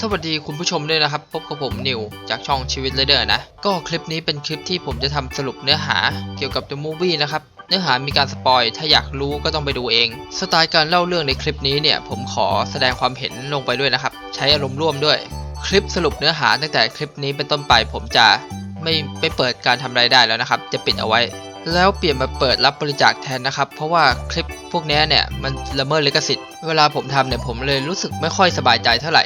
สวัสดีคุณผู้ชมด้วยนะครับ พบกับผมนิว จากช่องชีวิตเรเดอร์นะ ก็คลิปนี้เป็นคลิปที่ผมจะทำสรุปเนื้อหาเกี่ยวกับ The Movie นะครับ เนื้อหามีการสปอยถ้าอยากรู้ก็ต้องไปดูเอง สไตล์การเล่าเรื่องในคลิปนี้เนี่ย ผมขอแสดงความเห็นลงไปด้วยนะครับ ใช้อารมณ์ร่วมด้วย คลิปสรุปเนื้อหาตั้งแต่คลิปนี้เป็นต้นไปผมจะไม่ไม่เปิดการทำรายได้แล้วนะครับ จะปิดเอาไว้ แล้วเปลี่ยนมาเปิดรับบริจาคแทนนะครับ เพราะว่าคลิปพวกนี้เนี่ยมันละเมิดลิขสิทธิ์ เวลาผมทำเนี่ยผมเลยรู้สึกไม่ค่อยสบายใจเท่าไหร่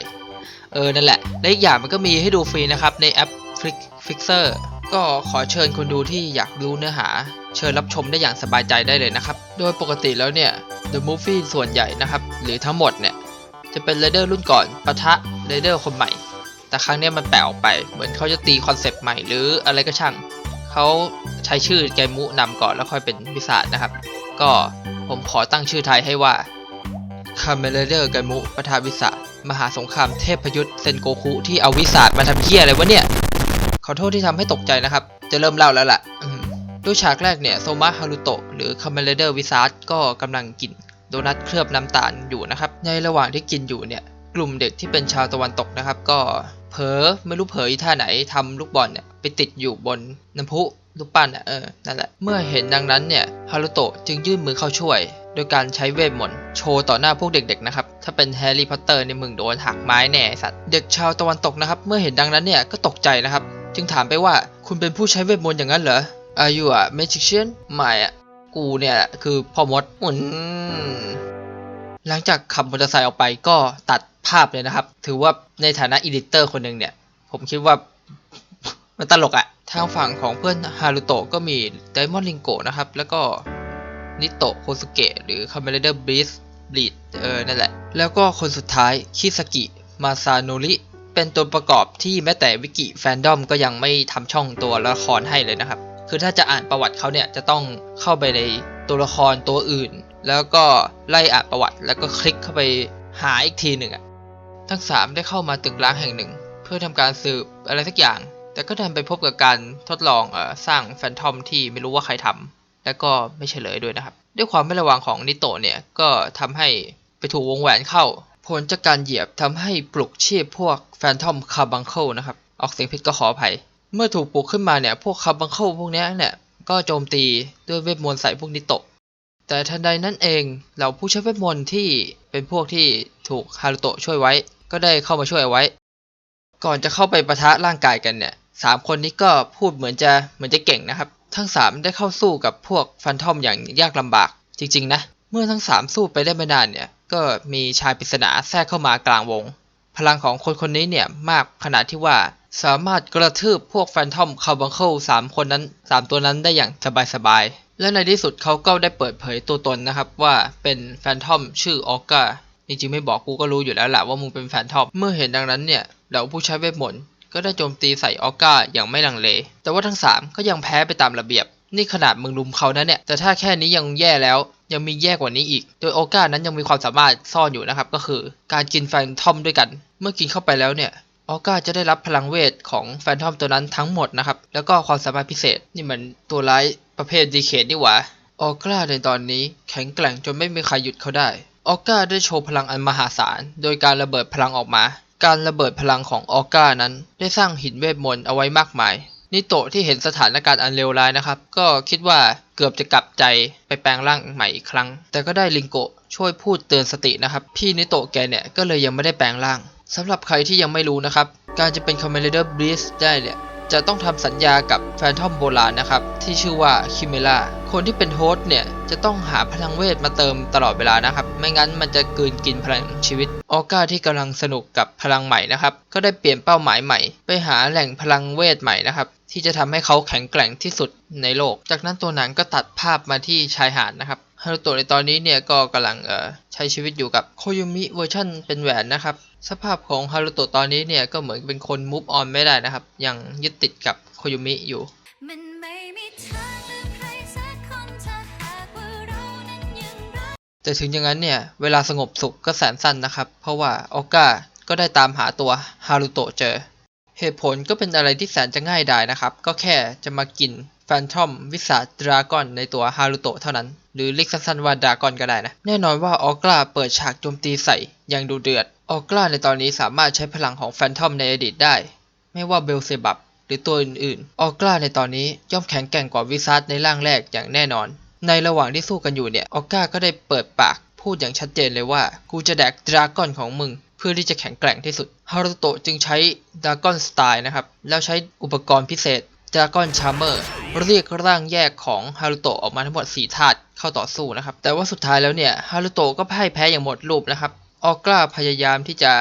เออนั่นแหละ และอีกอย่างมันก็มีให้ดูฟรีนะครับในแอป Flick Fixer ก็ขอเชิญคนดูที่อยากรู้เนื้อหา เชิญรับชมได้อย่างสบายใจได้เลยนะครับ โดยปกติแล้วเนี่ย The Movie ส่วนใหญ่นะครับ หรือทั้งหมดเนี่ย จะเป็นเรเดอร์รุ่นก่อนปะทะเรเดอร์คนใหม่ แต่ครั้งนี้มันแปลออกไป เหมือนเขาจะตีคอนเซปต์ใหม่หรืออะไรก็ช่าง เขาใช้ชื่อแกมุนำก่อนแล้วค่อยเป็นวิสาดนะครับ ก็ผมขอตั้งชื่อไทยให้ว่าคาเมเลเดอร์ไกมุปะทาวิสะ มหาสงครามเทพยุทธเซนโกคุที่เอาวิสาดมาทำเฮี้ยอะไรวะเนี่ย ขอโทษที่ทำให้ตกใจนะครับ จะเริ่มเล่าแล้วล่ะด้วยฉากแรกเนี่ยโซมะฮารุโตะหรือคาเมเลเดอร์วิสาดก็กำลังกินโดนัทเคลือบน้ำตาลอยู่นะครับ ในระหว่างที่กินอยู่เนี่ย กลุ่มเด็กที่เป็นชาวตะวันตกนะครับ ก็เผลอไม่รู้เผลออีท่าไหนทำลูกบอลเนี่ยไปติดอยู่บนน้ำพุรูปปั้นอะเออนั่นแหละเมื่อเห็นดังนั้นเนี่ยฮารุโตะจึงยื่นมือเข้าช่วย โดยการใช้เวทมนต์โชว์ต่อหน้าพวกเด็กๆนะครับ ถ้าเป็นแฮร์รี่พอตเตอร์ในมึงโดนหักไม้แน่สัตว์ เด็กชาวตะวันตกนะครับ เมื่อเห็นดังนั้นเนี่ยก็ตกใจนะครับ จึงถามไปว่าคุณเป็นผู้ใช้เวทมนต์อย่างนั้นเหรอ Are you a magician ไม่อะกูเนี่ยคือพ่อมดอืมหลังจากขับมอเตอร์ไซค์ออกไปก็ตัดภาพเลยนะครับ ถือว่าในฐานะอีดิเตอร์คนหนึ่งเนี่ย ผมคิดว่ามันตลกอะทางฝั่งของเพื่อนฮารุโตะก็มีไดมอนด์ลิงโกนะครับ แล้วก็ นิโตะโคสุเกะหรือคาเมเลเดอร์บลิสบลีดเออนั่นแหละ แล้วก็คนสุดท้ายคิสกิมาซาโนริเป็นตัวประกอบที่แม้แต่วิกิแฟนดอมก็ยังไม่ทำช่องตัวละครให้เลยนะครับ คือถ้าจะอ่านประวัติเขาเนี่ยจะต้องเข้าไปในตัวละครตัวอื่น แล้วก็ไล่อ่านประวัติแล้วก็คลิกเข้าไปหาอีกทีหนึ่งอะทั้งสามได้เข้ามาตึกร้างแห่งหนึ่ง เพื่อทำการสืบอะไรสักอย่าง แต่ก็ดันไปพบกับการทดลองออสร้างแฟนทอมที่ไม่รู้ว่าใครทำ และก็ไม่เฉลยด้วยนะครับ ด้วยความไม่ระวังของนิโตะเนี่ยก็ทำให้ไปถูกวงแหวนเข้า ผลจากการเหยียบทำให้ปลุกชีพพวกแฟนทอมคาบังเคิลนะครับ ออกเสียงผิดก็ขออภัย เมื่อถูกปลุกขึ้นมาเนี่ยพวกคาบังเคิลพวกนี้เนี่ยก็โจมตีด้วยเวทมนต์ใส่พวกนิโตะแต่ทันใดนั้นเองเหล่าผู้ใช้เวทมนต์ที่เป็นพวกที่ถูกฮารุโตะช่วยไว้ ก็ได้เข้ามาช่วยไว้ ก่อนจะเข้าไปประทะร่างกายกันเนี่ยสามคนนี้ก็พูดเหมือนจะเหมือนจะเก่งนะครับ ทั้งสามได้เข้าสู้กับพวกฟันทอมอย่างยากลำบาก จริง ๆ นะ เมื่อทั้งสามสู้ไปได้ไม่นานเนี่ย ก็มีชายปริศนาแทรกเข้ามากลางวง พลังของคนคนนี้เนี่ยมากขนาดที่ว่าสามารถกระทืบพวกแฟนทอมคาร์บังเคิลสามคนนั้นสามตัวนั้นได้อย่างสบายๆ และในที่สุดเขาก็ได้เปิดเผยตัวตนนะครับว่าเป็นแฟนทอมชื่อออกกาจริงๆไม่บอกกูก็รู้อยู่แล้วแหละว่ามึงเป็นแฟนทอม เมื่อเห็นดังนั้นเนี่ยเหล่าผู้ใช้เวทมนต์ ก็ได้โจมตีใส่ออก้าอย่างไม่ลังเล แต่ว่าทั้งสามก็ยังแพ้ไปตามระเบียบ นี่ขนาดมึงลุมเขานะเนี่ย แต่ถ้าแค่นี้ยังแย่แล้ว ยังมีแย่กว่านี้อีก โดยออก้านั้นยังมีความสามารถซ่อนอยู่นะครับ ก็คือ การกินแฟนทอมด้วยกัน เมื่อกินเข้าไปแล้วเนี่ยออก้าจะได้รับพลังเวทของแฟนทอมตัวนั้นทั้งหมดนะครับ แล้วก็ความสามารถพิเศษนี่มันตัวร้ายประเภทดีเคทนี่หว่า ออก้าในตอนนี้แข็งแกร่งจนไม่มีใครหยุดเขาได้ ออก้าได้โชว์พลังอันมหาศาล โดยการระเบิดพลังออกมา การระเบิดพลังของออก้านั้น ได้สร้างหินเวทมนต์เอาไว้มากมาย นิโตะที่เห็นสถานการณ์อันเลวร้ายนะครับ ก็คิดว่าเกือบจะกลับใจไปแปลงร่างใหม่อีกครั้ง แต่ก็ได้ลิงโกะช่วยพูดเตือนสตินะครับ พี่นิโตะแกเนี่ยก็เลยยังไม่ได้แปลงร่างสำหรับใครที่ยังไม่รู้นะครับ การจะเป็นคอมเมดี้บลิสได้เนี่ย จะต้องทำสัญญากับแฟนทอมโบราณนะครับ ที่ชื่อว่าคิเมล่าคนที่เป็นโฮสต์เนี่ย จะต้องหาพลังเวทมาเติมตลอดเวลานะครับ ไม่งั้นมันจะกืนกินพลังชีวิต ออก้าที่กำลังสนุกกับพลังใหม่นะครับ ก็ได้เปลี่ยนเป้าหมายใหม่ ไปหาแหล่งพลังเวทใหม่นะครับ ที่จะทำให้เขาแข็งแกร่งที่สุดในโลก จากนั้นตัวหนังก็ตัดภาพมาที่ชายหาดนะครับ ฮารุโตะในตอนนี้เนี่ยก็กำลังเอ่อใช้ชีวิตอยู่กับโคโยมิเวอร์ชันเป็นแหวนนะครับ สภาพของฮารุโตะตอนนี้เนี่ยก็เหมือนเป็นคนมูฟออนไม่ได้นะครับ ยังยึดติดกับโคโยมิอยู่แต่ถึงอย่างนั้นเนี่ยเวลาสงบสุขก็แสนสั้นนะครับ เพราะว่าออก้าก็ได้ตามหาตัวฮารุโตะเจอ เหตุผลก็เป็นอะไรที่แสนจะง่ายดายนะครับ ก็แค่จะมากิน แฟนทอมวิสาดราก้อนในตัวฮารุโตะเท่านั้น หรือเรียกสั้นๆว่าดราก้อนก็ได้นะ แน่นอนว่าออกราเปิดฉากโจมตีใส่อย่างดูเดือด ออกราในตอนนี้สามารถใช้พลังของแฟนทอมในอดีตได้ ไม่ว่าเบลเซบับหรือตัวอื่นๆ ออกราในตอนนี้ย่อมแข็งแกร่งกว่าวิซัสในร่างแรกอย่างแน่นอน ในระหว่างที่สู้กันอยู่เนี่ย ออกราก็ได้เปิดปากพูดอย่างชัดเจนเลยว่า กูจะแดกดราก้อนของมึงเพื่อที่จะแข็งแกร่งที่สุด ฮารุโตะจึงใช้ดราก้อนสไตล์นะครับ แล้วใช้อุปกรณ์พิเศษ ดราก้อนชาร์เมอร์เรียกร่างแยกของฮารุโตะออกมาทั้งหมด 4 ธาตุเข้าต่อสู้นะครับ แต่ว่าสุดท้ายแล้วเนี่ยฮารุโตะก็พ่ายแพ้อย่างหมดรูปนะครับ ออกราพยายามที่จะ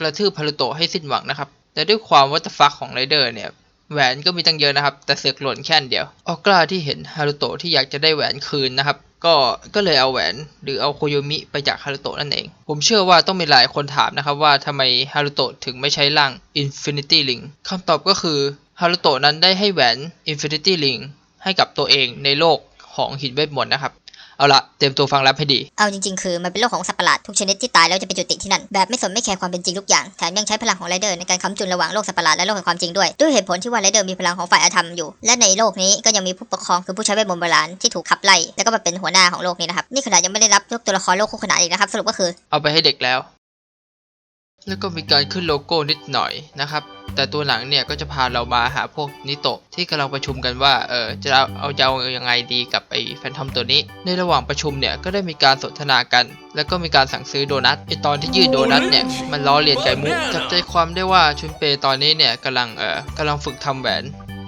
กระทืบฮารุโตะให้สิ้นหวังนะครับ แต่ด้วยความวัตฟักของไรเดอร์เนี่ยแหวนก็มีตั้งเยอะนะครับ แต่เสือกหล่นแค่นเดียว ออกราที่เห็นฮารุโตะที่อยากจะได้แหวนคืนนะครับ ก็ก็เลยเอาแหวนหรือเอาโคโยมิไปจากฮารุโตะนั่นเอง ผมเชื่อว่าต้องมีหลายคนถามนะครับว่าทำไมฮารุโตะถึงไม่ใช้ร่าง Infinity Ring คำตอบก็คือ ฮารุโตะนั้นได้ให้แหวน Infinity Ring ให้กับตัวเองในโลกของหินเวทมนต์นะครับ เอาละเตรียมตัวฟังแรปให้ดี เอาจริงๆ คือมันเป็นโลกของสัตว์ประหลาดทุกชนิดที่ตายแล้วจะไปจุติที่นั่น แบบไม่สนไม่แคร์ความเป็นจริงทุกอย่าง แถมยังใช้พลังของไรเดอร์ในการค้ำจุนระหว่างโลกสัตว์ประหลาดและโลกแห่งความจริงด้วย ด้วยเหตุผลที่ว่าไรเดอร์มีพลังของฝ่ายอาธรรมอยู่ และในโลกนี้ก็ยังมีผู้ปกครองคือผู้ใช้เวทมนต์โบราณที่ถูกขับไล่แล้วก็มาเป็นหัวหน้าของโลกนี้นะครับ นี่ขนาดยังไม่ได้รับยกตัวละครโลกคู่ขนานอีกนะครับ สรุปก็คือ เอาไปให้เด็กแล้ว แล้วก็มีการขึ้นโลโก้นิดหน่อยนะครับ แต่ตัวหนังเนี่ยก็จะพาเรามาหาพวกนิโตะที่กำลังประชุมกันว่า เออจะเอาเอาจะเอายังไงดีกับไอ้แฟนทอมตัวนี้ ในระหว่างประชุมเนี่ยก็ได้มีการสนทนากัน แล้วก็มีการสั่งซื้อโดนัทไอตอนที่ยื่นโดนัทเนี่ยมันล้อเลียนไก่มุกจับใจความได้ว่าชุนเปตอนนี้เนี่ยกำลังเออกำลังฝึกทำแหวน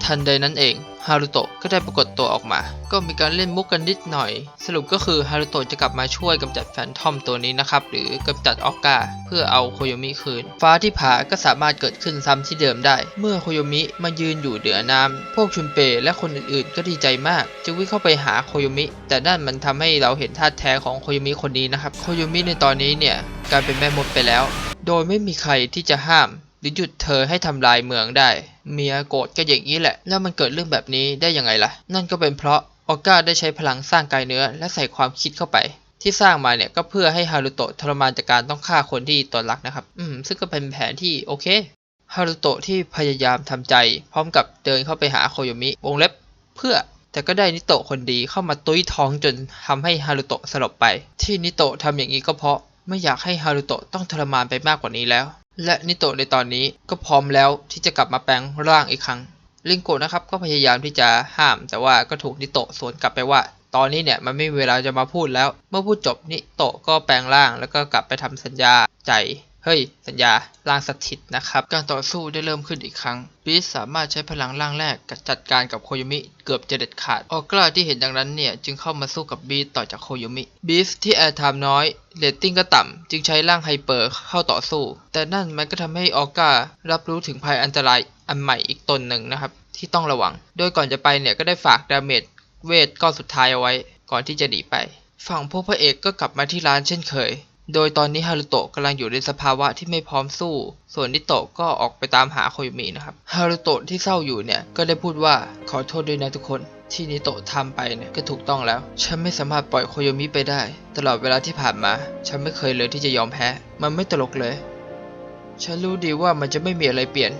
ทันใดนั้นเอง ฮารุโตะก็ได้ปรากฏตัวออกมา ก็มีการเล่นมุกกันนิดหน่อย สรุปก็คือฮารุโตะจะกลับมาช่วยกำจัดแฟนทอมตัวนี้นะครับ หรือกำจัดออกกาเพื่อเอาโคโยมิคืน ฟ้าที่ผาก็สามารถเกิดขึ้นซ้ำที่เดิมได้ เมื่อโคโยมิมายืนอยู่เหนือน้ำพวกชุนเปและคนอื่นๆ ก็ดีใจมากจึงวิ่งเข้าไปหาโคโยมิ แต่นั่นมันทำให้เราเห็นท่าแท้ของโคโยมิคนนี้นะครับโคโยมิในตอนนี้เนี่ยกลายเป็นแม่มดไปแล้ว โดยไม่มีใครที่จะห้าม หรือหยุดเธอให้ทำลายเมืองได้ เมียโกรธก็อย่างนี้แหละ แล้วมันเกิดเรื่องแบบนี้ได้ยังไงล่ะ นั่นก็เป็นเพราะออก้าได้ใช้พลังสร้างกายเนื้อและใส่ความคิดเข้าไป ที่สร้างมาเนี่ยก็เพื่อให้ฮารุโตะทรมานจากการต้องฆ่าคนที่ตนรักนะครับ อืม ซึ่งก็เป็นแผนที่โอเค ฮารุโตะที่พยายามทำใจ พร้อมกับเดินเข้าไปหาโคโยมิ วงเล็บเพื่อ แต่ก็ได้นิโตะคนดีเข้ามาตุ้ยท้องจนทำให้ฮารุโตะสลบไป ที่นิโตะทำอย่างนี้ก็เพราะไม่อยากให้ฮารุโตะต้องทรมานไปมากกว่านี้แล้ว และนิโตะในตอนนี้ก็พร้อมแล้วที่จะกลับมาแปลงร่างอีกครั้ง ลิงโกะนะครับก็พยายามที่จะห้าม แต่ว่าก็ถูกนิโตะสวนกลับไปว่า ตอนนี้เนี่ยมันไม่มีเวลาจะมาพูดแล้ว เมื่อพูดจบนิโตะก็แปลงร่างแล้วก็กลับไปทำสัญญาใจ เฮ้ย สัญญาร่างสถิตนะครับ การต่อสู้ได้เริ่มขึ้นอีกครั้งบีสสามารถใช้พลังร่างแรกจัดการกับโคโยมิเกือบจะเด็ดขาด ออกกล้าที่เห็นดังนั้นเนี่ย จึงเข้ามาสู้กับบีสต่อจากโคโยมิบีสที่แอร์ไทม์น้อยเรตติ้งก็ต่ำ จึงใช้ร่างไฮเปอร์เข้าต่อสู้ แต่นั่นมันก็ทำให้ออกการับรู้ถึงภัยอันตรายอันใหม่อีกตนหนึ่งนะครับ ที่ต้องระวัง โดยก่อนจะไปเนี่ยก็ได้ฝากดาเมจเวทก้อนสุดท้ายเอาไว้ ก่อนที่จะหนีไป ฝั่งพวกพระเอกก็กลับมาที่ร้านเช่นเคย โดยตอนนี้ฮารุโตะกำลังอยู่ในสภาวะที่ไม่พร้อมสู้ ส่วนนิโตะก็ออกไปตามหาโคยมินะครับ ฮารุโตะที่เศร้าอยู่เนี่ยก็ได้พูดว่าขอโทษด้วยนะทุกคนที่นิโตะทำไปเนี่ยก็ถูกต้องแล้ว ฉันไม่สามารถปล่อยโคโยมิไปได้ ตลอดเวลาที่ผ่านมา ฉันไม่เคยเลยที่จะยอมแพ้ มันไม่ตลกเลย ฉันรู้ดีว่ามันจะไม่มีอะไรเปลี่ยน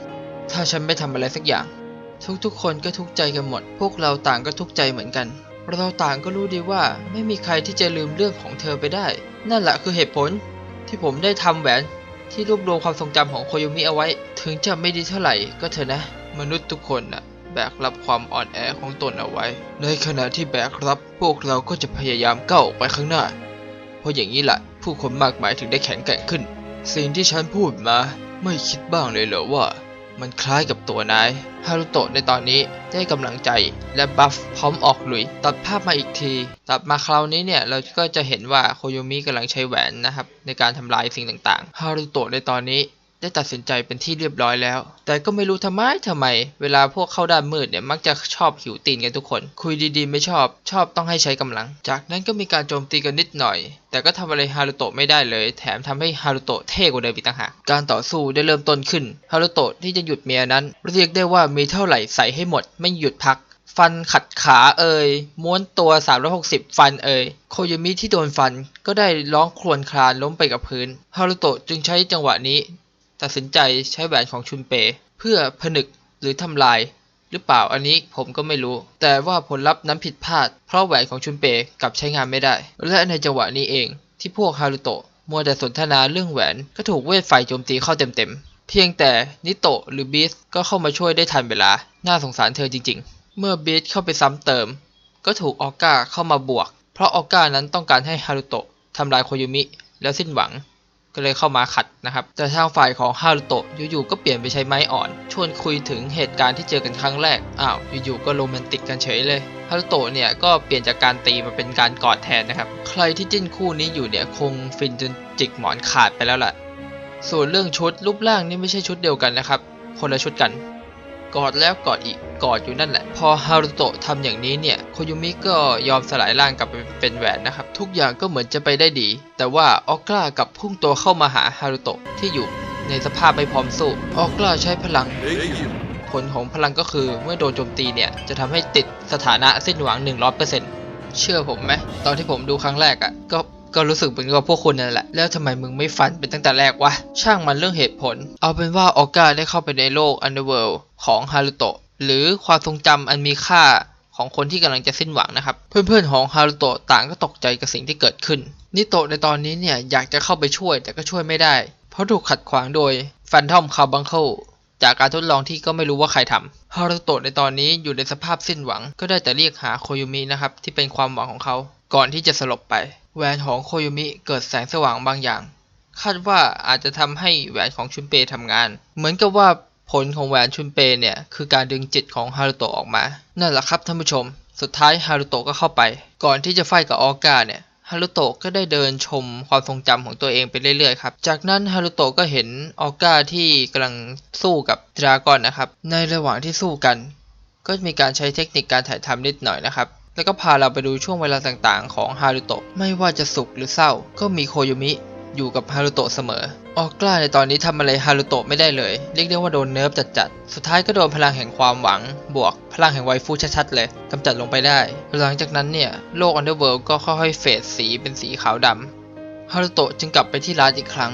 ถ้าฉันไม่ทำอะไรสักอย่าง ทุกๆคนก็ทุกใจกันหมด พวกเราต่างก็ทุกใจเหมือนกัน เราต่างก็รู้ดีว่าไม่มีใครที่จะลืมเรื่องของเธอไปได้ นั่นแหละคือเหตุผลที่ผมได้ทำแหวนที่รวบรวมความทรงจำของโคโยมิเอาไว้ ถึงจะไม่ดีเท่าไหร่ก็เถอะนะ มนุษย์ทุกคนน่ะแบกรับความอ่อนแอของตนเอาไว้ ในขณะที่แบกรับพวกเราก็จะพยายามก้าวออกไปข้างหน้า เพราะอย่างนี้แหละผู้คนมากมายถึงได้แข็งแกร่งขึ้น สิ่งที่ฉันพูดมาไม่คิดบ้างเลยเหรอว่า มันคล้ายกับตัวนาย ฮารุโตะในตอนนี้ได้กำลังใจและบัฟพร้อมออกลุย ตัดภาพมาอีกที ตัดมาคราวนี้เนี่ย เราก็จะเห็นว่าโคโยมิกำลังใช้แหวนนะครับ ในการทำลายสิ่งต่างๆ ฮารุโตะในตอนนี้ ได้ตัดสินใจเป็นที่เรียบร้อยแล้ว แต่ก็ไม่รู้ทำไมทำไม เวลาพวกเข้าด้านมืดเนี่ยมักจะชอบหิวตีนกันทุกคน คุยดีๆ ไม่ชอบ ชอบต้องให้ใช้กำลัง จากนั้นก็มีการโจมตีกันนิดหน่อย แต่ก็ทำอะไรฮารุโตะไม่ได้เลย แถมทำให้ฮารุโตะเท่กว่าเดิมอีกต่างหาก การต่อสู้ได้เริ่มต้นขึ้น ฮารุโตะที่จะหยุดเมียนั้น เรียกได้ว่ามีเท่าไหร่ใส่ให้หมด ไม่หยุดพักฟันขัดขาเอ่ยม้วนตัว 360 ฟันเอ่ยโคโยมิที่โดนฟันก็ได้ร้องครวญครางล้มไปกับพื้นฮารุโตะจึงใช้จังหวะนี้ ตัดสินใจใช้แหวนของชุนเป เพื่อผนึกหรือทำลาย หรือเปล่าอันนี้ผมก็ไม่รู้ แต่ว่าผลลัพธ์นั้นผิดพลาด เพราะแหวนของชุนเปกลับใช้งานไม่ได้ และในจังหวะนี้เอง ที่พวกฮารุโตะมัวแต่สนทนาเรื่องแหวนก็ถูกเวทไฟโจมตีเข้าเต็มๆ เพียงแต่นิโตะหรือบีสก็เข้ามาช่วยได้ทันเวลา น่าสงสารเธอจริง ๆ เมื่อบีสเข้าไปซ้ำเติม ก็ถูกออก้าเข้ามาบวก เพราะออก้านั้นต้องการให้ฮารุโตะทำลายโคยุมิแล้วสิ้นหวัง ก็เลยเข้ามาขัดนะครับ แต่ทางฝ่ายของฮารุโตะอยู่ๆก็เปลี่ยนไปใช้ไม้อ่อน ชวนคุยถึงเหตุการณ์ที่เจอกันครั้งแรก อ้าว อยู่ๆก็โรแมนติกกันเฉยเลยฮารุโตะเนี่ยก็เปลี่ยนจากการตีมาเป็นการกอดแทนนะครับ ใครที่จิ้นคู่นี้อยู่เนี่ยคงฟินจนจิกหมอนขาดไปแล้วล่ะ ส่วนเรื่องชุดรูปร่างนี่ไม่ใช่ชุดเดียวกันนะครับ คนละชุดกัน กอดแล้วกอดอีก กอดอยู่นั่นแหละ พอฮารุโตะทำอย่างนี้เนี่ยโคยุมิก็ยอมสลายร่างกลับไปเป็นแหวนนะครับ ทุกอย่างก็เหมือนจะไปได้ดี แต่ว่าออกล้ากับพุ่งตัวเข้ามาหาฮารุโตะที่อยู่ในสภาพไม่พร้อมสู้ออกล้าใช้พลังผลของพลังก็คือเมื่อโดนโจมตีเนี่ย จะทำให้ติดสถานะสิ้นหวัง 100%เชื่อผมไหม ตอนที่ผมดูครั้งแรกอะ่ะ ก็ก็รู้สึกเหมือนกับพวกคุณนั่นแหละ แล้วทำไมมึงไม่ฟันเป็นตั้งแต่แรกวะ ช่างมันเรื่องเหตุผล เอาเป็นว่าออก้าได้เข้าไปในโลกอันเดอร์เวิลด์ของฮารุโตะ หรือความทรงจำอันมีค่าของคนที่กำลังจะสิ้นหวังนะครับ เพื่อนๆของฮารุโตะต่างก็ตกใจกับสิ่งที่เกิดขึ้น นิโตะในตอนนี้เนี่ยอยากจะเข้าไปช่วยแต่ก็ช่วยไม่ได้ เพราะถูกขัดขวางโดยแฟนทอมคาบังเคิลจากการทดลองที่ก็ไม่รู้ว่าใครทำฮารุโตะในตอนนี้อยู่ในสภาพสิ้นหวัง ก็ได้แต่เรียกหาโคยุมินะครับที่เป็นความหวังของเขา ก่อนที่จะสลบไป แหวนของโคยุมิเกิดแสงสว่างบางอย่าง คาดว่าอาจจะทำให้แหวนของชุนเปทำงาน เหมือนกับว่า ผลของแหวนชุนเปเนี่ยคือการดึงจิตของฮารุโตะออกมา นั่นแหละครับท่านผู้ชม สุดท้ายฮารุโตะก็เข้าไป ก่อนที่จะไฟกับออก้าเนี่ยฮารุโตะก็ได้เดินชมความทรงจำของตัวเองไปเรื่อยๆครับ จากนั้นฮารุโตะก็เห็นออก้าที่กำลังสู้กับดราก้อนนะครับ ในระหว่างที่สู้กัน ก็มีการใช้เทคนิคการถ่ายทำนิดหน่อยนะครับ แล้วก็พาเราไปดูช่วงเวลาต่างๆ ของฮารุโตะ ไม่ว่าจะสุขหรือเศร้า ก็มีโคโยมิ อยู่กับฮารุโตะเสมอ ออกกล้าในตอนนี้ทำอะไรฮารุโตะไม่ได้เลย เรียกได้ว่าโดนเนิร์ฟจัดๆ สุดท้ายก็โดนพลังแห่งความหวัง บวก พลังแห่งไวฟูชัดๆเลยกำจัดลงไปได้ หลังจากนั้นเนี่ย โลกอันเดอร์เวิลด์ก็ค่อยๆเฟดสีเป็นสีขาวดำฮารุโตะจึงกลับไปที่ร้านอีกครั้ง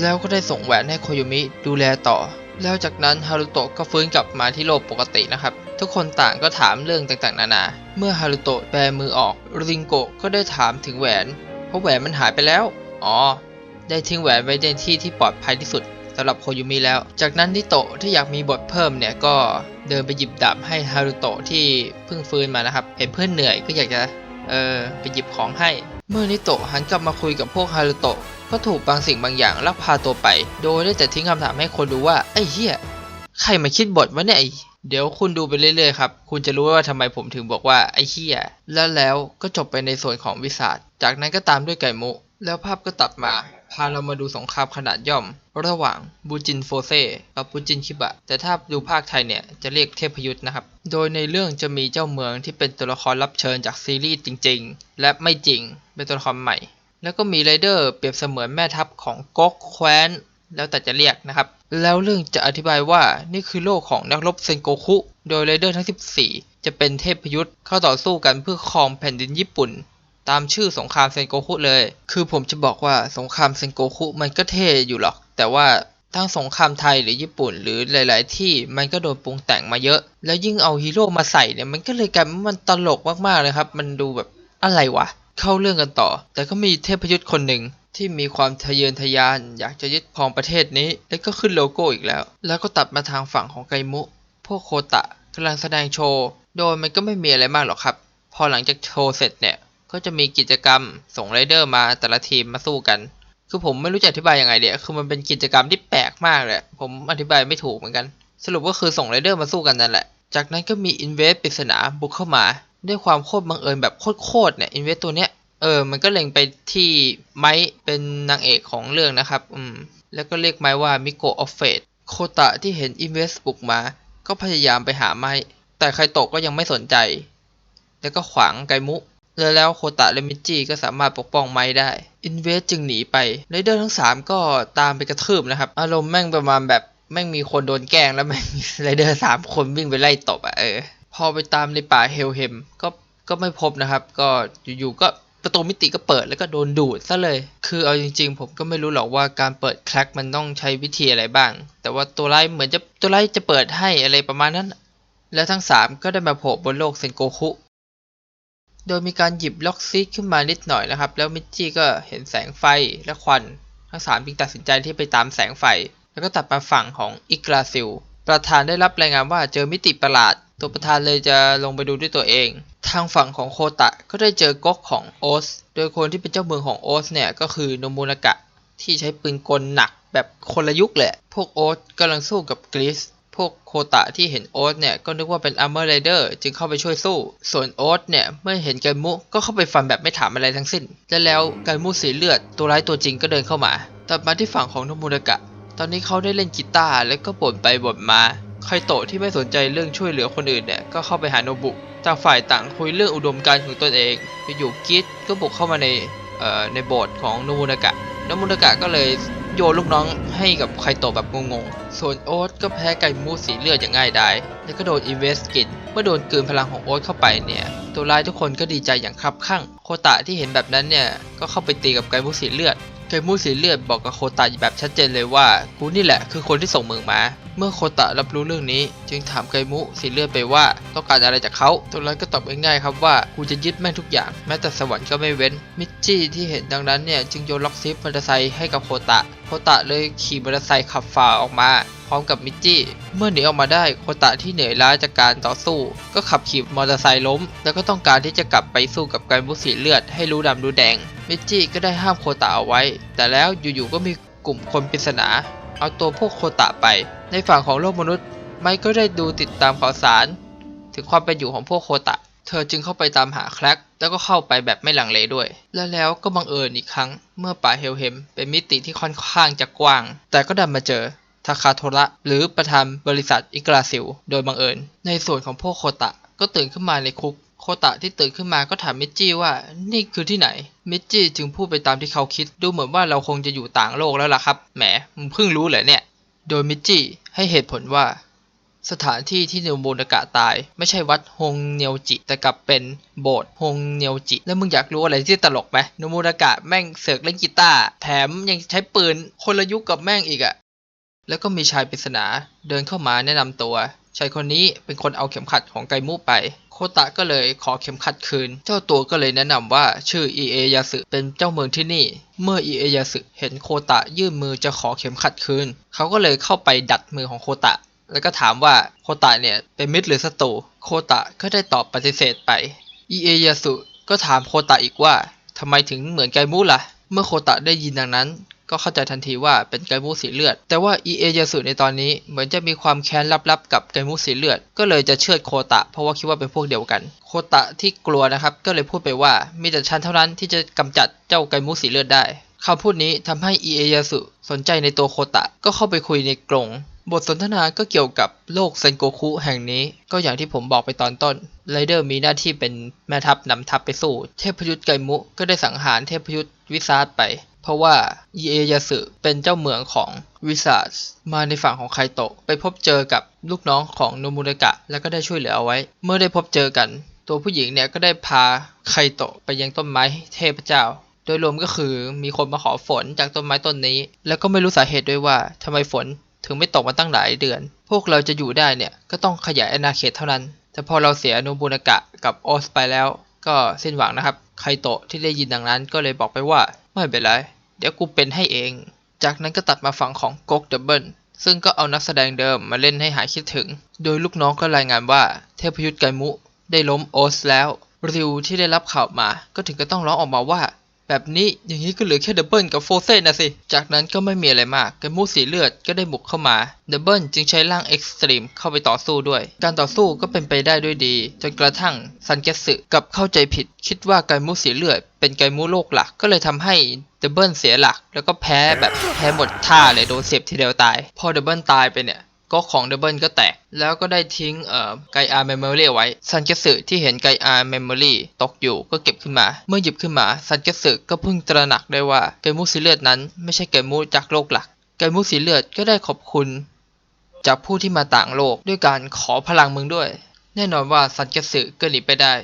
แล้วก็ได้ส่งแหวนให้โคโยมิดูแลต่อ แล้วจากนั้นฮารุโตะก็ฟื้นกลับมาที่โลกปกตินะครับ ทุกคนต่างก็ถามเรื่องต่างๆ นานา เมื่อฮารุโตะแบมือออกริงโกะก็ได้ถามถึงแหวน เพราะแหวนมันหายไปแล้ว อ๋อ ได้ทิ้งแหวนไว้ในที่ที่ปลอดภัยที่สุดสำหรับโคยุมิแล้ว จากนั้นนิโตะที่อยากมีบทเพิ่มเนี่ยก็เดินไปหยิบดาบให้ฮารุโตะที่เพิ่งฟื้นมานะครับ เห็นเพื่อนเหนื่อยก็อยากจะเออไปหยิบของให้ เมื่อนิโตะหันกลับมาคุยกับพวกฮารุโตะก็ถูกบางสิ่งบางอย่างลักพาตัวไป โดยได้แต่ทิ้งคำถามให้คนดูว่าไอ้เหี้ยใครมาคิดบทวะเนี่ยเดี๋ยวคุณดูไปเรื่อยๆครับ คุณจะรู้ว่าทำไมผมถึงบอกว่าไอ้เฮียแล้วแล้วก็จบไปในส่วนของวิสาดจากนั้นก็ตามด้วยไก่มุ แล้วภาพก็ตัดมา พาเรามาดูสงครามขนาดย่อม ระหว่างบูจินโฟเซกับบูจินคิบะ แต่ถ้าดูภาคไทยเนี่ยจะเรียกเทพยุทธ์นะครับ โดยในเรื่องจะมีเจ้าเมืองที่เป็นตัวละครรับเชิญจากซีรีส์จริง ๆ และไม่จริง เป็นตัวละครใหม่ แล้วก็มีไรเดอร์เปรียบเสมือนแม่ทัพของก๊กแคว้น แล้วแต่จะเรียกนะครับ แล้วเรื่องจะอธิบายว่านี่คือโลกของนักรบเซนโกคุ โดยไรเดอร์ทั้ง 14 จะเป็นเทพยุทธ์เข้าต่อสู้กันเพื่อครองแผ่นดินญี่ปุ่น ตามชื่อสงครามเซนโกคุเลย คือผมจะบอกว่าสงครามเซนโกคุมันก็เท่อยู่หรอก แต่ว่าทั้งสงครามไทยหรือญี่ปุ่นหรือหลาย ๆ ที่มันก็โดนปรุงแต่งมาเยอะ แล้วยิ่งเอาฮีโร่มาใส่เนี่ยมันก็เลยกลายเป็นมันตลกมาก ๆ เลยครับ มันดูแบบอะไรวะ เข้าเรื่องกันต่อ แต่ก็มีเทพยุทธ์คนหนึ่งที่มีความทะเยอทะยาน อยากจะยึดครองประเทศนี้ แล้วก็ขึ้นโลโก้อีกแล้ว แล้วก็ตัดมาทางฝั่งของไกมุ พวกโคตะกำลังแสดงโชว์ โดยมันก็ไม่มีอะไรมากหรอกครับ พอหลังจากโชว์เสร็จเนี่ย ก็จะมีกิจกรรมส่งไรเดอร์มาแต่ละทีมมาสู้กัน คือผมไม่รู้จะอธิบายยังไงเดี๋ยวคือมันเป็นกิจกรรมที่แปลกมากเลย ผมอธิบายไม่ถูกเหมือนกัน สรุปก็คือส่งไรเดอร์มาสู้กันนั่นแหละ จากนั้นก็มีอินเวสปริศนาบุกเข้ามา ด้วยความโคตรบังเอิญแบบโคตรๆเนี่ยอินเวสตัวเนี้ยเออ มันก็เล็งไปที่ไม้เป็นนางเอกของเรื่องนะครับ อืม แล้วก็เรียกไม้ว่ามิโกะออฟเฟตโคตะที่เห็นอินเวสบุกมา ก็พยายามไปหาไม้ แต่ใครโตะก็ยังไม่สนใจ แล้วก็ขวางไกมุ แล้วแล้วโคตะและมิจิก็สามารถปกป้องไม้ได้ อินเวสจึงหนีไปไรเดอร์ทั้ง 3 ก็ตามไปกระทืบนะครับ อารมณ์แม่งประมาณแบบแม่งมีคนโดนแกล้งแล้วแม่งมีไรเดอร์สามคนวิ่งไปไล่ตบอะเออ พอไปตามในป่าเฮลเฮมก็ก็ไม่พบนะครับ ก็อยู่ๆก็ประตูมิติก็เปิดแล้วก็โดนดูดซะเลย คือเอาจริง ๆ ผมก็ไม่รู้หรอกว่าการเปิดแคลกมันต้องใช้วิธีอะไรบ้าง แต่ว่าตัวไล่เหมือนจะตัวไล่จะเปิดให้อะไรประมาณนั้น และทั้งสามก็ได้มาโผล่บนโลกเซนโกคุ โดยมีการหยิบล็อกซีดขึ้นมานิดหน่อยนะครับ แล้วมิจจี้ก็เห็นแสงไฟและควัน ทั้งสามจึงตัดสินใจที่ไปตามแสงไฟ แล้วก็ตัดมาฝั่งของอิกราซิล ประธานได้รับรายงานว่าเจอมิติประหลาด ตัวประธานเลยจะลงไปดูด้วยตัวเอง ทางฝั่งของโคตะก็ได้เจอก๊กของโอส โดยคนที่เป็นเจ้าเมืองของโอสเนี่ยก็คือโนมูนากะที่ใช้ปืนกลหนักแบบคนละยุคแหละ พวกโอ๊ตกำลังสู้กับกรีซ พวกโคตะที่เห็นโอ๊ตเนี่ยก็นึกว่าเป็นอาร์เมอร์ไรเดอร์จึงเข้าไปช่วยสู้ ส่วนโอ๊ตเนี่ยเมื่อเห็นไกมุก็เข้าไปฟันแบบไม่ถามอะไรทั้งสิ้น และแล้วไกมุสีเลือดตัวร้ายตัวจริงก็เดินเข้ามาตัดมาที่ฝั่งของโนมูนากะ ตอนนี้เขาได้เล่นกีตาร์แล้วก็บ่นไปบ่นมาไคโตะที่ไม่สนใจเรื่องช่วยเหลือคนอื่นเนี่ยก็เข้าไปหาโนบุต่างฝ่ายต่างคุยเรื่องอุดมการณ์ของตนเองไปอยู่กิดก็บุกเข้ามาในเอ่อในโบสถ์ของโนมูนากะแล้วมุนากะก็เลย โยนลูกน้องให้กับไคโตะแบบงงๆ ส่วนโอ๊ตก็แพ้ไก่มูสีเลือดอย่างง่ายดาย แล้วก็โดนอีเวสกิน เมื่อโดนกลืนพลังของโอ๊ตเข้าไปเนี่ย ตัวร้ายทุกคนก็ดีใจอย่างคับข้างโคตะที่เห็นแบบนั้นเนี่ย ก็เข้าไปตีกับไก่มูสีเลือด ไกมูสีเลือดบอกกับโคตะแบบชัดเจนเลยว่า กูนี่แหละคือคนที่ส่งมึงมา เมื่อโคตะรับรู้เรื่องนี้ จึงถามไกมุสีเลือดไปว่า ต้องการอะไรจากเขาตัวร้ายก็ตอบง่ายๆครับว่ากูจะยึดแม่งทุกอย่าง แม้แต่สวรรค์ก็ไม่เว้น มิจจี้ที่เห็นดังนั้นเนี่ยจึงโยนล็อกซิปมอเตอร์ไซค์ให้กับโคตะ โคตะเลยขี่มอเตอร์ไซค์ขับฝ่าออกมา ร้อมกับมิจจี้เมื่อหนีออกมาได้โคตะที่เหนื่อยล้าจากการต่อสู้ ก็ขับขี่มอเตอร์ไซค์ล้ม แล้วก็ต้องการที่จะกลับไปสู้กับไกมุสีเลือดให้รู้ดำรู้แดง มิจจี้ก็ได้ห้ามโคตะเอาไว้ แต่แล้วอยู่ๆก็มีกลุ่มคนปริศนา เอาตัวพวกโคตะไป ในฝั่งของโลกมนุษย์ไมค์ก็ได้ดูติดตามข่าวสาร ถึงความเป็นอยู่ของพวกโคตะ เธอจึงเข้าไปตามหาแคลกแล้วก็เข้าไปแบบไม่หลังเลด้วย และแล้วก็บังเอิญอีกครั้ง เมื่อป่าเฮลเฮมเป็นมิติที่ค่อนข้างจะกว้าง แต่ก็ดันมาเจอ ทาคาโทระ หรือประธานบริษัทอิกราซิล โดยบังเอิญ ในส่วนของพวกโคตะก็ตื่นขึ้นมาในคุก โคตะที่ตื่นขึ้นมาก็ถามมิจจี้ว่านี่คือที่ไหน มิจจี้จึงพูดไปตามที่เขาคิดดูเหมือนว่าเราคงจะอยู่ต่างโลกแล้วล่ะครับ แหมมึงเพิ่งรู้เหรอเนี่ย โดยมิจจี้ให้เหตุผลว่า สถานที่ที่เนวโมนากะตาย ไม่ใช่วัดฮงเนียวจิ แต่กลับเป็นโบสถ์ฮงเนียวจิ แล้วมึงอยากรู้อะไรที่ตลกไหมเนวโมนากะแม่งเสือกเล่นกีตาร์แถมยังใช้ปืนคนละยุคกับแม่งอีกอะ แล้วก็มีชายปริศนาเดินเข้ามาแนะนำตัว ชายคนนี้เป็นคนเอาเข็มขัดของไกมูไป โคตะก็เลยขอเข็มขัดคืน เจ้าตัวก็เลยแนะนำว่าชื่ออิเอยาสึเป็นเจ้าเมืองที่นี่ เมื่ออิเอยาสึเห็นโคตะยื่นมือจะขอเข็มขัดคืน เขาก็เลยเข้าไปดัดมือของโคตะ แล้วก็ถามว่าโคตะเนี่ยเป็นมิตรหรือศัตรู โคตะก็ได้ตอบปฏิเสธไปอิเอยาสุก็ถามโคตะอีกว่าทำไมถึงเหมือนไกมูล่ะ เมื่อโคตะได้ยินดังนั้น ก็เข้าใจทันทีว่าเป็นไกมูสีเลือด แต่ว่าอิเอยาสุในตอนนี้เหมือนจะมีความแค้นลับๆกับไกมูสีเลือด ก็เลยจะเชือดโคตะ เพราะว่าคิดว่าเป็นพวกเดียวกัน โคตะที่กลัวนะครับก็เลยพูดไปว่ามีแต่ฉันเท่านั้นที่จะกำจัดเจ้าไกมูสีเลือดได้คำพูดนี้ทำให้อิเอยาสุสนใจในตัวโคตะก็เข้าไปคุยในกรงบทสนทนาก็เกี่ยวกับโลกเซนโกคุแห่งนี้ ก็อย่างที่ผมบอกไปตอนต้นไรเดอร์มีหน้าที่เป็นแม่ทัพนำทัพไปสู้ เทพยุทธไกมุก็ได้สังหารเทพยุทธวิซาร์ไป เพราะว่าอิเอยาสึเป็นเจ้าเมืองของวิซาร์มาในฝั่งของไคโตะไปพบเจอกับลูกน้องของโนมุนากะ แล้วก็ได้ช่วยเหลือเอาไว้ เมื่อได้พบเจอกัน ตัวผู้หญิงเนี่ยก็ได้พาไคโตะไปยังต้นไม้เทพเจ้า โดยรวมก็คือมีคนมาขอฝนจากต้นไม้ต้นนี้ แล้วก็ไม่รู้สาเหตุด้วยว่าทำไมฝนถึงไม่ตกมาตั้งหลายเดือน พวกเราจะอยู่ได้เนี่ยก็ต้องขยายอาณาเขตเท่านั้น แต่พอเราเสียโนบุนากะกับโอสไปแล้ว ก็สิ้นหวังนะครับ ไคโตะที่ได้ยินดังนั้นก็เลยบอกไปว่า ไม่เป็นไร เดี๋ยวกูเป็นให้เอง จากนั้นก็ตัดมาฝั่งของก๊กเดบเบิลซึ่งก็เอานักแสดงเดิมมาเล่นให้หายคิดถึง โดยลูกน้องก็รายงานว่า เทพยุทธไกมุ ได้ล้มโอสแล้ว ริวที่ได้รับข่าวมา ก็ถึงก็ต้องร้องออกมาว่า แบบนี้อย่างนี้ก็เหลือแค่ดับเบิลกับโฟเซนนะสิ จากนั้นก็ไม่มีอะไรมากไกมูสีเลือดก็ได้บุกเข้ามาดับเบิลจึงใช้ร่างเอ็กซ์ตรีมเข้าไปต่อสู้ด้วย การต่อสู้ก็เป็นไปได้ด้วยดี จนกระทั่งซันเกสึกับเข้าใจผิด คิดว่าไกมูสีเลือด เป็นไกมูโลกหลักก็เลยทำให้ดับเบิลเสียหลัก แล้วก็แพ้แบบแพ้หมดท่าเลยโดนเสียบทีเดียวตาย พอดับเบิลตายไปเนี่ย ก็ของดับเบิลก็แตก แล้วก็ได้ทิ้งเอ่อไกอาร์เมมโมรีไว้ซันเกสึที่เห็นไกอาร์เมมโมรีตกอยู่ก็เก็บขึ้นมา เมื่อหยิบขึ้นมาซันเกสึก็เพิ่งตระหนักได้ว่าไกมูสีเลือดนั้นไม่ใช่ไกมูจากโลกหลักไกมูสีเลือดก็ได้ขอบคุณ จากผู้ที่มาต่างโลกด้วยการขอพลังมึงด้วย แน่นอนว่าซันเกสึก็หนีไปได้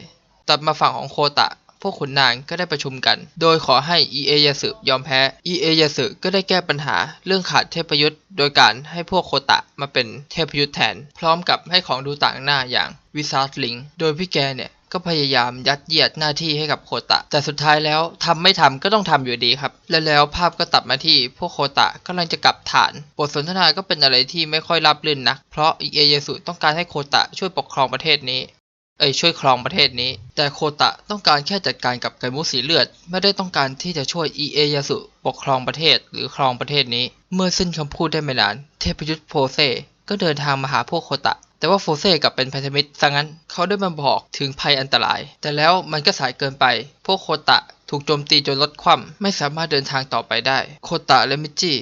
ตัดมาฝั่งของโคตะ พวกขุนนางก็ได้ประชุมกัน โดยขอให้อีเอยาสึยอมแพ้อีเอยาสึก็ได้แก้ปัญหาเรื่องขาดเทพยุทธ์โดยการให้พวกโคตะมาเป็นเทพยุทธ์แทน พร้อมกับให้ของดูต่างหน้าอย่างวิซาร์ดลิง โดยพี่แกเนี่ยก็พยายามยัดเยียดหน้าที่ให้กับโคตะ แต่สุดท้ายแล้วทำไม่ทำก็ต้องทำอยู่ดีครับ และแล้วภาพก็ตัดมาที่พวกโคตะกำลังจะกลับฐาน บทสนทนาก็เป็นอะไรที่ไม่ค่อยราบรื่นนัก เพราะอิเอยสุต้องการให้โคตะช่วยปกครองประเทศนี้ เอ้ยช่วยครองประเทศนี้ แต่โคตะต้องการแค่จัดการกับไกมุสีเลือด ไม่ได้ต้องการที่จะช่วยอิเอยาสุปกครองประเทศหรือครองประเทศนี้ เมื่อสิ้นคำพูดได้ไม่นาน เทพยุทธโพเซก็เดินทางมาหาพวกโคตะ แต่ว่าโฟเซ่กลับเป็นพันธมิตรซะงั้นเขาได้มาบอกถึงภัยอันตราย แต่แล้วมันก็สายเกินไป พวกโคตะถูกโจมตีจนลดคว่ำไม่สามารถเดินทางต่อไปได้ โคตะและมิจิ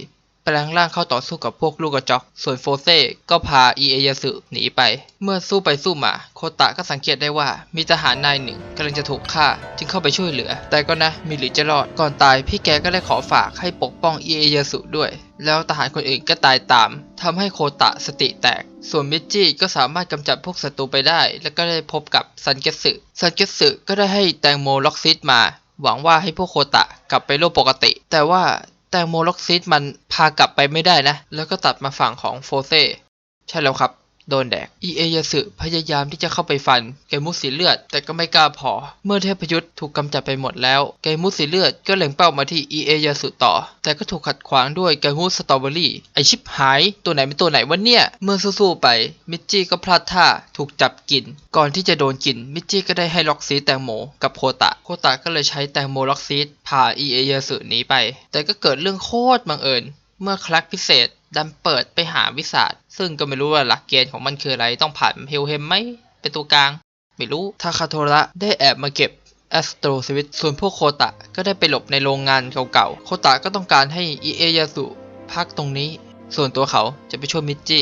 แปลงร่างเข้าต่อสู้กับพวกลูกกระจอก ส่วนโฟเซ่ก็พาอีเอยาสึหนีไป เมื่อสู้ไปสู้มา โคตะก็สังเกตได้ว่ามีทหารนายหนึ่งกำลังจะถูกฆ่า จึงเข้าไปช่วยเหลือ แต่ก็นะมีหรือจะรอด ก่อนตายพี่แกก็ได้ขอฝากให้ปกป้องอีเอยาสึด้วย แล้วทหารคนอื่นก็ตายตามทำให้โคตะสติแตก ส่วนมิจิก็สามารถกำจัดพวกศัตรูไปได้ แล้วก็ได้พบกับซันเกสึ ซันเกสึก็ได้ให้แตงโมล็อกซิตมา หวังว่าให้พวกโคตะกลับไปโลกปกติ แต่ว่า งโมล็อกซิดมันพากลับไปไม่ได้นะ แล้วก็ตัดมาฝั่งของโฟเซ ใช่แล้วครับ โดนแดกอีเอยาสึพยายามที่จะเข้าไปฟันไกมุสสีเลือด แต่ก็ไม่กล้าพอ เมื่อเทพยุทธ์ถูกกำจัดไปหมดแล้วไกมุสสีเลือดก็เล็งเป้ามาที่อีเอยาสึต่อ แต่ก็ถูกขัดขวางด้วยไกมุสสตรอเบอรี่ไอชิบหายตัวไหนเป็นตัวไหนวะเนี่ย เมื่อสู้ๆไปมิจจี้ก็พลาดท่าถูกจับกิน ก่อนที่จะโดนกินมิจจี้ก็ได้ให้ล็อกซีแตงโมกับโคตะโคตะก็เลยใช้แตงโมล็อกซีพาอีเอยาสึหนีไป แต่ก็เกิดเรื่องโคตรบังเอิญเมื่อคลักพิเศษ ดันเปิดไปหาวิสาดซึ่งก็ไม่รู้ว่าหลักเกณฑ์ของมันคืออะไร ต้องผ่านเฮลเฮมไหมเป็นตัวกลาง ไม่รู้ทาคาโทระได้แอบมาเก็บแอสโตรสวิตส่วนพวกโคตะก็ได้ไปหลบในโรงงานเก่าๆ โคตะก็ต้องการให้อิเอยาสุพักตรงนี้ ส่วนตัวเขาจะไปช่วยมิจจิ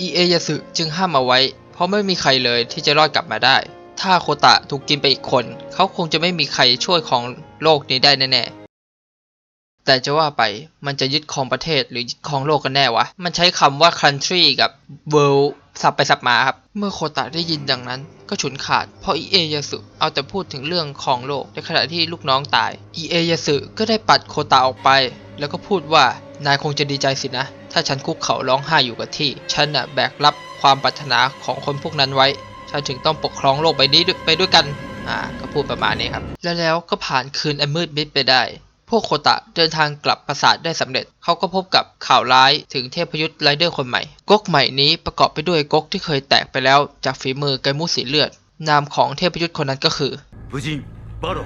อิเอยาสุจึงห้ามเอาไว้ เพราะไม่มีใครเลยที่จะรอดกลับมาได้ ถ้าโคตะถูกกินไปอีกคน เขาคงจะไม่มีใครช่วยของโลกนี้ได้แน่ๆ แต่จะว่าไปมันจะยึดครองประเทศหรือยึดครองโลกกันแน่วะ มันใช้คำว่า country กับ world สับไปสับมาครับ เมื่อโคตะได้ยินดังนั้น ก็ฉุนขาด เพราะอิเอยาสึเอาแต่พูดถึงเรื่องครองโลกในขณะที่ลูกน้องตายอิเอยาสึก็ได้ปัดโคตะออกไป แล้วก็พูดว่านายคงจะดีใจสินะ ถ้าฉันคุกเข่าร้องไห้อยู่กับที่ ฉันน่ะแบกรับความปรารถนาของคนพวกนั้นไว้ ฉันถึงต้องปกครองโลกใบนี้ไปด้วยกัน อ่า ก็พูดประมาณนี้ครับ แล้วแล้วก็ผ่านคืนอันมืดมิดไปได้ พวกโคตะเดินทางกลับปราสาทได้สำเร็จ เขาก็พบกับข่าวร้ายถึงเทพยุทธ์ไรเดอร์คนใหม่ ก๊กใหม่นี้ประกอบไปด้วยก๊กที่เคยแตกไปแล้วจากฝีมือไกมุสีเลือด นามของเทพยุทธ์คนนั้นก็คือฟูจินบาร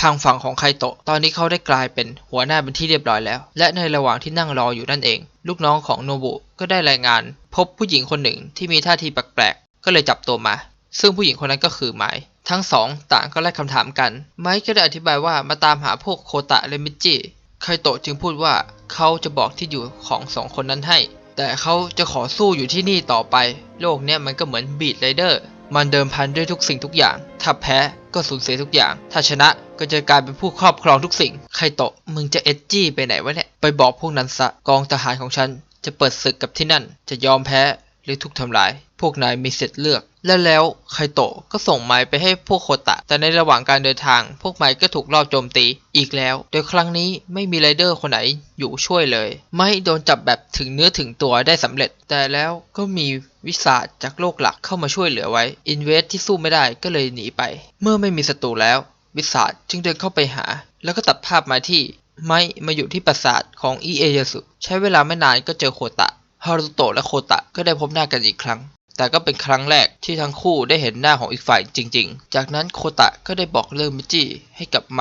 ทางฝั่งของไคโตะ ตอนนี้เขาได้กลายเป็นหัวหน้าเป็นที่เรียบร้อยแล้ว และในระหว่างที่นั่งรออยู่นั่นเอง ลูกน้องของโนบุก็ได้รายงาน พบผู้หญิงคนหนึ่งที่มีท่าทีแปลกๆ ก็เลยจับตัวมา ซึ่งผู้หญิงคนนั้นก็คือไม ทั้งสองต่างก็แลกคำถามกัน ไม้ก็ได้อธิบายว่ามาตามหาพวกโคตะและมิจิไคโตะจึงพูดว่าเขาจะบอกที่อยู่ของสองคนนั้นให้ แต่เขาจะขอสู้อยู่ที่นี่ต่อไป โลกเนี้ยมันก็เหมือนบีดไรเดอร์ มันเดิมพันด้วยทุกสิ่งทุกอย่าง ถ้าแพ้ก็สูญเสียทุกอย่าง ถ้าชนะก็จะกลายเป็นผู้ครอบครองทุกสิ่ง ไคโตะมึงจะเอดจี้ไปไหนวะเนี่ย ไปบอกพวกนั้นซะ กองทหารของฉันจะเปิดศึกกับที่นั่น จะยอมแพ้หรือถูกทำลาย พวกนายมีสิทธิ์เลือก และแล้วไคโตะก็ส่งไม้ไปให้พวกโคตะ แต่ในระหว่างการเดินทาง พวกไม้ก็ถูกลอบโจมตีอีกแล้ว โดยครั้งนี้ไม่มีไรเดอร์คนไหนอยู่ช่วยเลย ไม่โดนจับแบบถึงเนื้อถึงตัวได้สำเร็จ แต่แล้วก็มีวิสาจากโลกหลักเข้ามาช่วยเหลือไว้ อินเวสที่สู้ไม่ได้ก็เลยหนีไป เมื่อไม่มีศัตรูแล้ว วิสาจึงเดินเข้าไปหา แล้วก็ตัดภาพมาที่ไม้มาอยู่ที่ปราสาทของอิเอยสุใช้เวลาไม่นานก็เจอโคตะฮารุโตะและโคตะก็ได้พบหน้ากันอีกครั้ง แต่ก็เป็นครั้งแรกที่ทั้งคู่ได้เห็นหน้าของอีกฝ่ายจริง ๆ จากนั้นโคตะก็ได้บอกเรื่องมิจิให้กับไม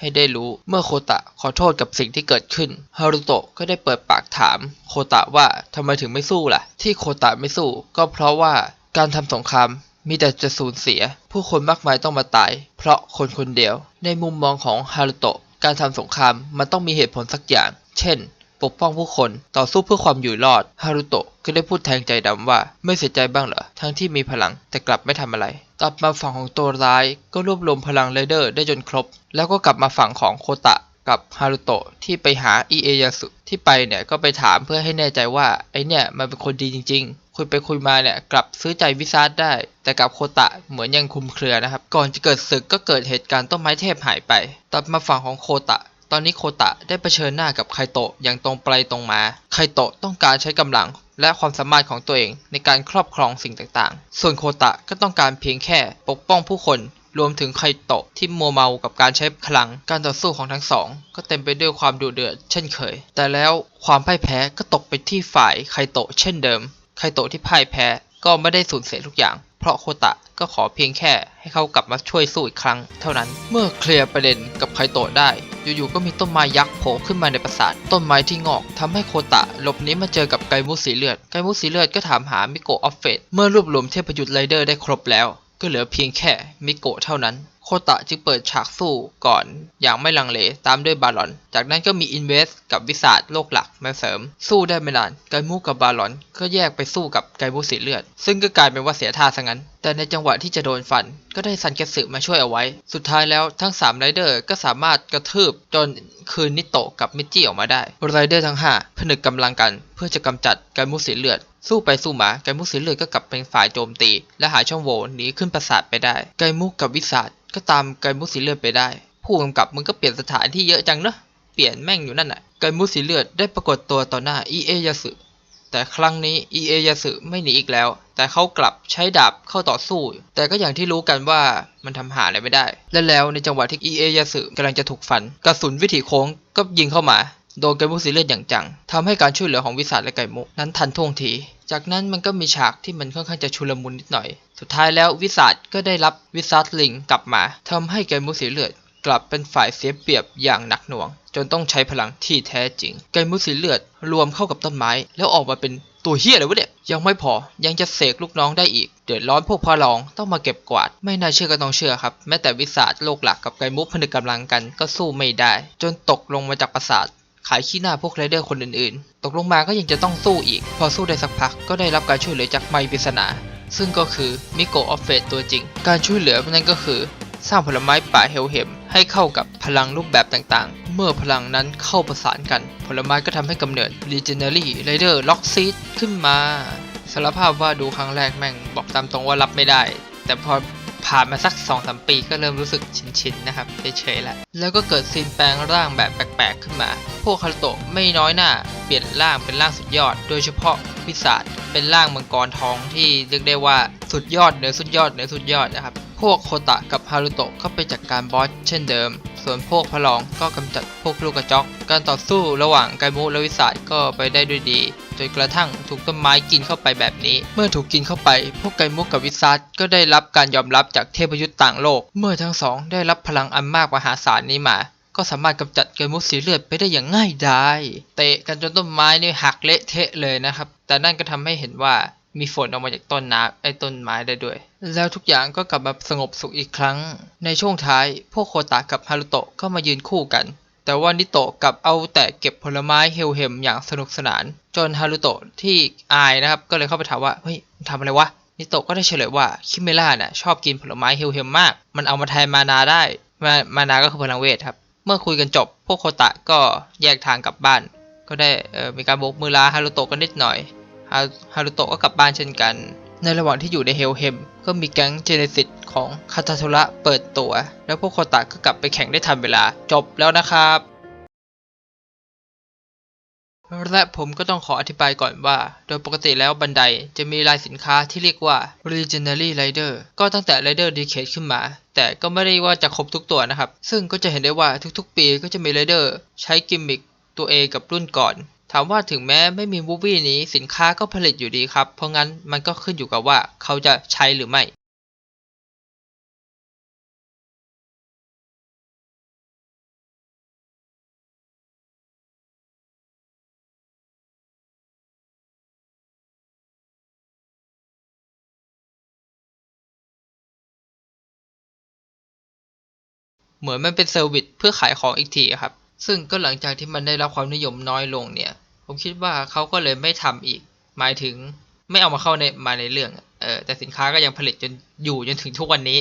ให้ได้รู้ เมื่อโคตะขอโทษกับสิ่งที่เกิดขึ้น ฮารุโตะก็ได้เปิดปากถาม โคตะว่าทำไมถึงไม่สู้ล่ะ ที่โคตะไม่สู้ ก็เพราะว่าการทำสงครามมีแต่จะสูญเสีย ผู้คนมากมายต้องมาตาย เพราะคนคนเดียว ในมุมมองของฮารุโตะการทำสงครามมันต้องมีเหตุผลสักอย่าง เช่น ปกป้องผู้คนต่อสู้เพื่อความอยู่รอดฮารุโตะก็ได้พูดแทงใจดำว่าไม่เสียใจบ้างเหรอทั้งที่มีพลังแต่กลับไม่ทำอะไร กลับมาฝั่งของตัวร้ายก็รวบรวมพลังไรเดอร์ได้จนครบ แล้วก็กลับมาฝั่งของโคตะกับฮารุโตะที่ไปหาอิเอยาสุที่ไปเนี่ยก็ไปถามเพื่อให้แน่ใจว่าไอเนี่ยมันเป็นคนดีจริง ๆ คุยไปคุยมาเนี่ยกลับซื้อใจวิซาร์ดได้ แต่กับโคตะเหมือนยังคุมเครือนะครับ ก่อนจะเกิดศึกก็เกิดเหตุการณ์ต้นไม้เทพหายไป ตัดมาฝั่งของโคตะ ตอนนี้โคตะได้เผชิญหน้ากับไคโตะอย่างตรงไปตรงมา ไคโตะต้องการใช้กำลังและความสามารถของตัวเองในการครอบครองสิ่งต่างๆ ส่วนโคตะก็ต้องการเพียงแค่ปกป้องผู้คนรวมถึงไคโตะที่มัวเมากับการใช้พลัง การต่อสู้ของทั้งสอง ก็เต็มไปด้วยความดุเดือดเช่นเคย แต่แล้วความพ่ายแพ้ก็ตกไปที่ฝ่ายไคโตะเช่นเดิม ไคโตะที่พ่ายแพ้ก็ไม่ได้สูญเสียทุกอย่าง เพราะโคตะก็ขอเพียงแค่ให้เขากลับมาช่วยสู้อีกครั้ง เท่านั้น เมื่อเคลียร์ประเด็นกับไคโตะได้ อยู่ๆก็มีต้นไม้ยักษ์โผล่ขึ้นมาในปราสาทต้นไม้ที่งอกทำให้โคตะหลบหนี้มาเจอกับไกมุสสีเลือด ไกมุสสีเลือดก็ถามหามิโกะออฟเฟตเมื่อรวบรวมเทพยุทธ์ไรเดอร์ได้ครบแล้ว ก็เหลือเพียงแค่มิโกะเท่านั้น โคตะจึงเปิดฉากสู้ก่อนอย่างไม่ลังเลตามด้วยบาลอน จากนั้นก็มีอินเวสกับวิสาดโลกหลักมาเสริม สู้ได้ไม่นานไกมูกับบาลอนก็แยกไปสู้กับไกมูสีเลือด ซึ่งก็กลายเป็นว่าเสียท่าซะงั้น แต่ในจังหวะที่จะโดนฟัน ก็ได้ซันเกสึมาช่วยเอาไว้ สุดท้ายแล้วทั้ง3ไรเดอร์ก็สามารถกระทืบจน คืนนิโตะกับมิจิออกมาได้ไรเดอร์ทั้งห้าผนึกกำลังกันเพื่อจะกำจัดไกมูสีเลือด สู้ไปสู้มาไกมุสีเลือดก็กลับเป็นฝ่ายโจมตี และหาช่องโหว่หนีขึ้นปราสาทไปได้ ไกมุกกับวิสาทก็ตามไกมุสีเลือดไปได้ ผู้กำกับมึงก็เปลี่ยนสถานที่เยอะจังเนอะเปลี่ยนแม่งอยู่นั่นน่ะไกมุสีเลือดได้ปรากฏตัวต่อหน้าอีเอยาสึ แต่ครั้งนี้อีเอยาสึไม่หนีอีกแล้ว แต่เขากลับใช้ดาบเข้าต่อสู้ แต่ก็อย่างที่รู้กันว่ามันทำหาอะไรไม่ได้ และแล้วในจังหวะที่อีเอยาสึกำลังจะถูกฟัน กระสุนวิถีโค้งก็ยิงเข้ามา โดนไกมุสีเลือดอย่างจังทำให้การช่วยเหลือของวิสาและไกมุกนั้นทันท่วงที จากนั้นมันก็มีฉากที่มันค่อนข้างจะชุลมุนนิดหน่อย สุดท้ายแล้ววิสาก็ได้รับวิสาลิงกลับมาทำให้ไกมุสีเลือด กลับเป็นฝ่ายเสียเปรียบอย่างหนักหน่วง จนต้องใช้พลังที่แท้จริง ไกมุสีเลือดรวมเข้ากับต้นไม้ แล้วออกมาเป็นตัวเฮี้ยอะไรวะเนี่ย ยังไม่พอยังจะเสกลูกน้องได้อีก เดือดร้อนพวกพ่อรองต้องมาเก็บกวาด ไม่น่าเชื่อก็ต้องเชื่อครับ แม้แต่วิสาโลกหลักกับไกมุกผนึกกำลังกันก็สู้ไม่ได้ จนตกลงมาจากปราสาทขายขี้หน้าพวกไรเดอร์คนอื่นๆ ตกลงมาก็ยังจะต้องสู้อีก พอสู้ได้สักพักก็ได้รับการช่วยเหลือจากไมปริศนา ซึ่งก็คือมิโกะออฟเฟตตัวจริง การช่วยเหลือนั่นก็คือ สร้างผลไม้ป่าเฮลเฮมให้เข้ากับพลังรูปแบบต่างๆ เมื่อพลังนั้นเข้าประสานกัน ผลไม้ก็ทำให้กำเนิด Legendary Rider Lock Seed ขึ้นมาสารภาพว่าดูครั้งแรกแม่งบอกตามตรงว่ารับไม่ได้ แต่พอผ่านมาสัก2อสปีก็เริ่มรู้สึกชินๆนะครับเฉยๆแล้วแล้วก็เกิดซีนแปลงร่างแบบแปลกๆขึ้นมา พวกคารโตะไม่น้อยหน้า เปลี่ยนร่างเป็นร่างสุดยอด โดยเฉพาะวิสาดเป็นร่างมังกรทองที่เรียกได้ว่าสุดยอดเหนือสุดยอดเหนือสุดยอดนะครับ พวกโคตะกับฮารุโตะก็ไปจัดการบอสเช่นเดิม ส่วนพวกพระรองก็กำจัดพวกลูกกระจอก การต่อสู้ระหว่างไกมุและวิสาดก็ไปได้ด้วยดี จนกระทั่งถูกต้นไม้กินเข้าไปแบบนี้ เมื่อถูกกินเข้าไป พวกไกมุกับวิสาดก็ได้รับการยอมรับจากเทพยุทธ์ต่างโลก เมื่อทั้งสองได้รับพลังอันมากมหาศาลนี้มาก็สามารถกำจัดไกมุสีเลือดไปได้อย่างง่ายดายเตะกันจนต้นไม้นี่หักเละเทะเลยนะครับ แต่นั่นก็ทำให้เห็นว่ามีฝนออกมาจากต้นน้ำไอ้ต้นไม้ได้ด้วย แล้วทุกอย่างก็กลับมาสงบสุขอีกครั้ง ในช่วงท้าย พวกโคตะกับฮารุโตะก็มายืนคู่กัน แต่ว่านิโตะกลับเอาแต่เก็บผลไม้เฮลเฮมอย่างสนุกสนาน จนฮารุโตะที่อายนะครับ ก็เลยเข้าไปถามว่า เฮ้ยทำอะไรวะ นิโตะก็ได้เฉลยว่าคิเมล่าน่ะชอบกินผลไม้เฮลเฮมมาก มันเอามาแทนมานาได้ มามานาก็คือพลังเวทครับ เมื่อคุยกันจบ พวกโคตะก็แยกทางกลับบ้าน ก็ได้มีการโบกมือลาฮารุโตะกันนิดหน่อย ฮารุโตะก็กลับบ้านเช่นกัน ในระหว่างที่อยู่ในเฮลเฮม ก็มีแก๊งเจเนซิสของคาตาโทระเปิดตัว แล้วพวกโคตะก็กลับไปแข่งได้ทันเวลา จบแล้วนะครับ และผมก็ต้องขออธิบายก่อนว่า โดยปกติแล้วบันไดจะมีลายสินค้าที่เรียกว่า Legendary Rider ก็ตั้งแต่ Rider Decade ขึ้นมา แต่ก็ไม่ได้ว่าจะครบทุกตัวนะครับ ซึ่งก็จะเห็นได้ว่าทุกๆ ปีก็จะมี Rider ใช้กิมมิคตัว A กับรุ่นก่อน ถามว่าถึงแม้ไม่มีมูฟวี่นี้สินค้าก็ผลิตอยู่ดีครับ เพราะงั้นมันก็ขึ้นอยู่กับว่าเขาจะใช้หรือไม่เหมือนมันเป็นเซอร์วิสเพื่อขายของอีกทีครับ ซึ่งก็หลังจากที่มันได้รับความนิยมน้อยลงเนี่ย ผมคิดว่าเขาก็เลยไม่ทำอีก หมายถึงไม่เอามาเข้าในมาในเรื่อง เออแต่สินค้าก็ยังผลิตจนอยู่จนถึงทุกวันนี้